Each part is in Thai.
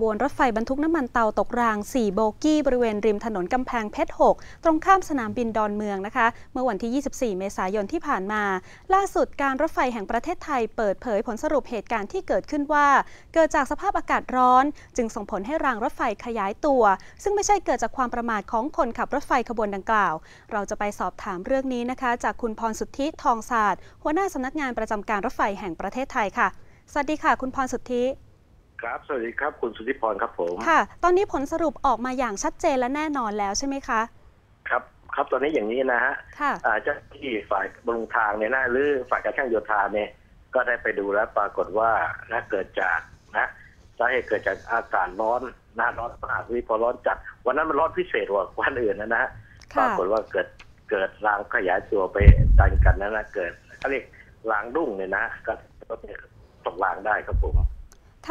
ขบวนรถไฟบรรทุกน้ำมันเตาตกราง 4 โบกี้บริเวณริมถนนกำแพงเพชร 6 ตรงข้ามสนามบินดอนเมืองนะคะ เมื่อวันที่ 24 เมษายนที่ผ่านมา ล่าสุดการรถไฟแห่งประเทศไทยเปิดเผยผลสรุปเหตุการณ์ที่เกิดขึ้นว่า เกิดจากสภาพอากาศร้อน จึงส่งผลให้รางรถไฟขยายตัว ซึ่งไม่ใช่เกิดจากความประมาทของคนขับรถไฟขบวนดังกล่าว เราจะไปสอบถามเรื่องนี้นะคะ จากคุณพรสุทธิทองศาสตร์หัวหน้าสำนักงานประจำการรถไฟแห่งประเทศไทยค่ะ สวัสดีค่ะ คุณพรสุทธิ ครับ สวัสดีครับ คุณสุทธิพรครับผม ค่ะ ตอนนี้ผลสรุปออกมาอย่างชัดเจนและแน่นอนแล้วใช่ไหมคะ ครับ ครับ ตอนนี้อย่างนี้นะฮะค่ะอ่าเจ้าหน้าที่ฝ่ายบำรุงทางเนี่ยนะหรือฝ่ายการช่างโยธาเนี่ย ก็ได้ไปดูแล้วปรากฏว่านะเกิดจากนะสาเหตุเกิดจากอากาศร้อนนะร้อนมากวิพอร้อนจัด วันนั้นมันร้อนพิเศษกว่าวันอื่นนะนะฮะปค่ะรากฏว่าเกิดเกิดรางขยายตัวไปดันกันนะนะเกิดเขาเรียกรางรุ่งเนี่ยนะก็ก็ตกรางได้ครับผม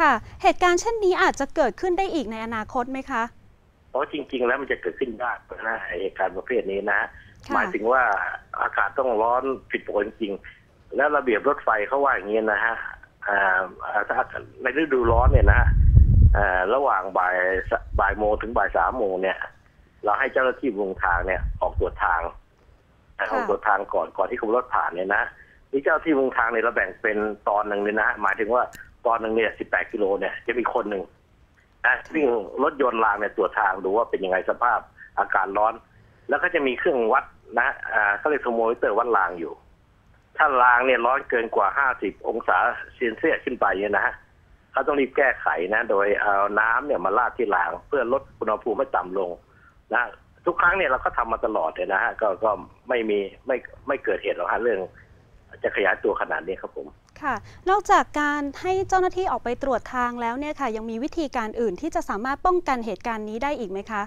ค่ะ เหตุการณ์เช่นนี้อาจจะเกิดขึ้นได้อีกในอนาคตไหมคะเพราะจริง ๆ แล้วมันจะเกิดขึ้นยากนะเหตุการณ์ประเภทนี้นะค่ะหมายถึงว่าอากาศต้องร้อนผิดปกติจริงๆแล้วระเบียบรถไฟเขาว่าอย่างนี้นะฮะอ่าถ้าในฤดูร้อนเนี่ยนะอ่าระหว่างบ่ายสบ่ายโมงถึงบ่ายสามโมงเนี่ย เราให้เจ้าหน้าที่วงทางเนี่ยออกตรวจทางนะออกตรวจทางก่อนก่อนที่ขบวนรถผ่านเนี่ยนะนี่เจ้าหน้าที่วงทางเนี่ยเราแบ่งเป็นตอนหนึ่งเลยนะ หมายถึงว่า ตอนหนึ่งเนี่ยสิบแปดกิโลเนี่ยจะมีคนหนึ่งนะวิ่งรถยนต์รางเนี่ยตรวจทางดูว่าเป็นยังไงสภาพอากาศร้อน แล้วก็จะมีเครื่องวัดนะอ่าเขาเรียกโทรโมมิเตอร์วัดรางอยู่ ถ้ารางเนี่ยร้อนเกินกว่า50องศาเซนเซียสขึ้นไปเนี่ยนะฮะเขาต้องรีบแก้ไขนะ โดยเอาน้ำเนี่ยมาราดที่ราง เพื่อลดอุณหภูมิให้ต่ำลงนะทุกครั้งเนี่ยเราก็ทำมาตลอดเลยนะฮะก็ก็ไม่มีไม่ไม่เกิดเหตุหรอกฮะเรื่อง จะขยายตัวขนาดนี้ครับผม ค่ะ นอกจากการให้เจ้าหน้าที่ออกไปตรวจทางแล้วเนี่ยค่ะ ยังมีวิธีการอื่นที่จะสามารถป้องกันเหตุการณ์นี้ได้อีกไหมคะ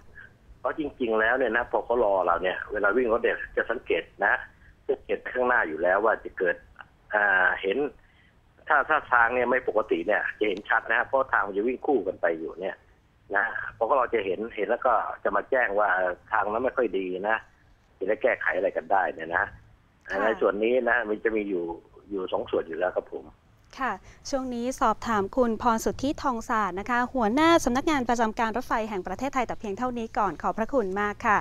เพราะจริง ๆ แล้วเนี่ยนะพอเขารอเราเนี่ยเวลาวิ่งรถเด็กจะสังเกตนะจะสังเกตข้างหน้าอยู่แล้วว่าจะเกิดอ่าเห็น ถ้าถ้าทางเนี่ยไม่ปกติเนี่ยจะเห็นชัดนะเพราะทางมันจะวิ่งคู่กันไปอยู่เนี่ยนะเพราะเราจะเห็นเห็นแล้วก็จะมาแจ้งว่าทางนั้นไม่ค่อยดีนะจะได้แก้ไขอะไรกันได้เนี่ยนะค่ะ ในส่วนนี้นะมันจะมีอยู่อยู่สองส่วนอยู่แล้วครับผมค่ะช่วงนี้สอบถามคุณพรสุทธิทองศาสตร์นะคะ หัวหน้าสำนักงานประจำการรถไฟแห่งประเทศไทยแต่เพียงเท่านี้ก่อนขอบพระคุณมากค่ะ